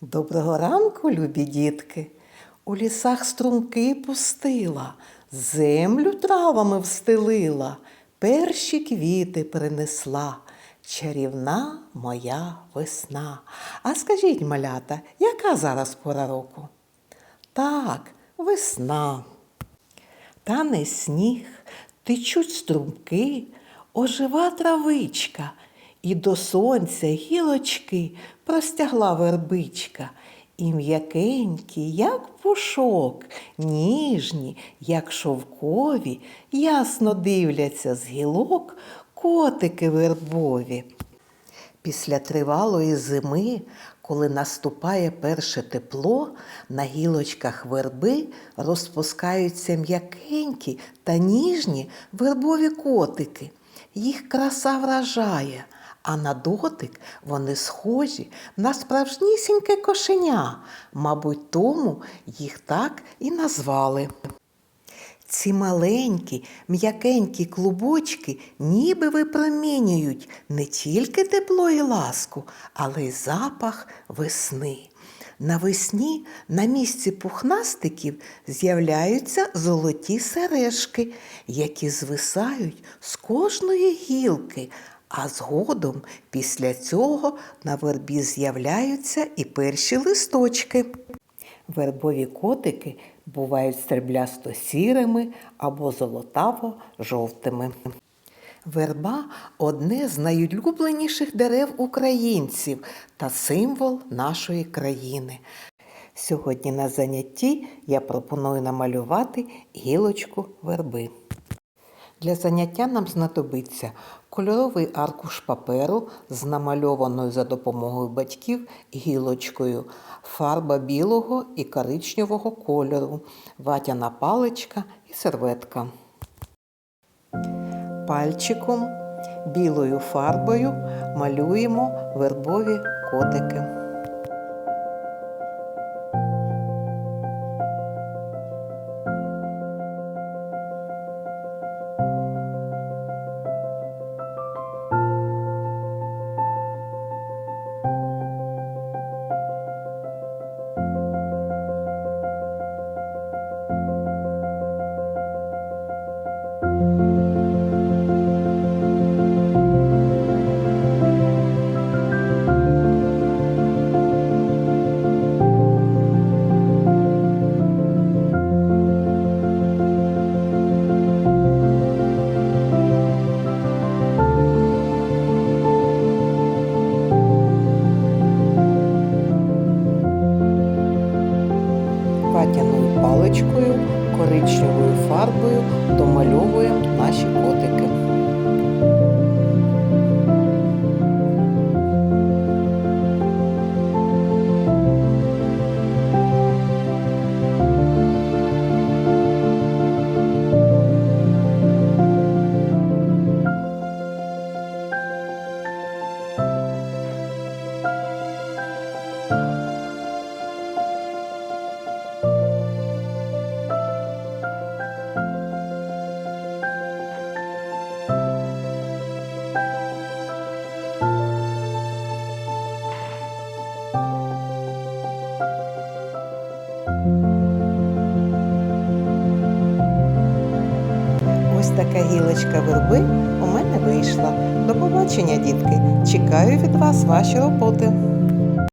Доброго ранку, любі дітки. У лісах струмки пустила, землю травами встелила, перші квіти принесла. Чарівна моя весна. А скажіть, малята, яка зараз пора року? Так, весна. Тане сніг, течуть струмки, ожива травичка, і до сонця гілочки простягла вербичка, і м'якенькі, як пушок, ніжні, як шовкові, ясно дивляться з гілок котики вербові. Після тривалої зими, коли наступає перше тепло, на гілочках верби розпускаються м'якенькі та ніжні вербові котики. Їх краса вражає, а на дотик вони схожі на справжнісіньке кошеня. Мабуть, тому їх так і назвали. Ці маленькі, м'якенькі клубочки ніби випромінюють не тільки тепло і ласку, але й запах весни. Навесні на місці пухнастиків з'являються золоті сережки, які звисають з кожної гілки, а згодом після цього на вербі з'являються і перші листочки. Вербові котики бувають стріблясто сірими або золотаво-жовтими. Верба одне з найулюбленіших дерев українців та символ нашої країни. Сьогодні на занятті я пропоную намалювати гілочку верби. Для заняття нам знадобиться кольоровий аркуш паперу з намальованою за допомогою батьків гілочкою, фарба білого і коричневого кольору, ватяна паличка і серветка. Пальчиком білою фарбою малюємо вербові котики. Коричневою фарбою домальовуємо наші котики. Така гілочка верби у мене вийшла. До побачення, дітки! Чекаю від вас ваші роботи.